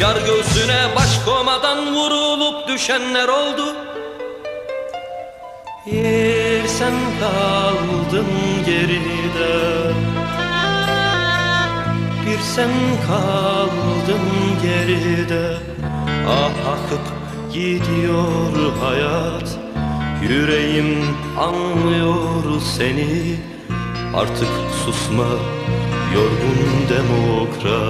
Yar göğsüne baş komadan vurulup düşenler oldu. Yer sen kaldın geride Bir sen kaldın geride. Ah akıp gidiyor hayat Yüreğim anlıyor seni. Artık susma yorgun demokrat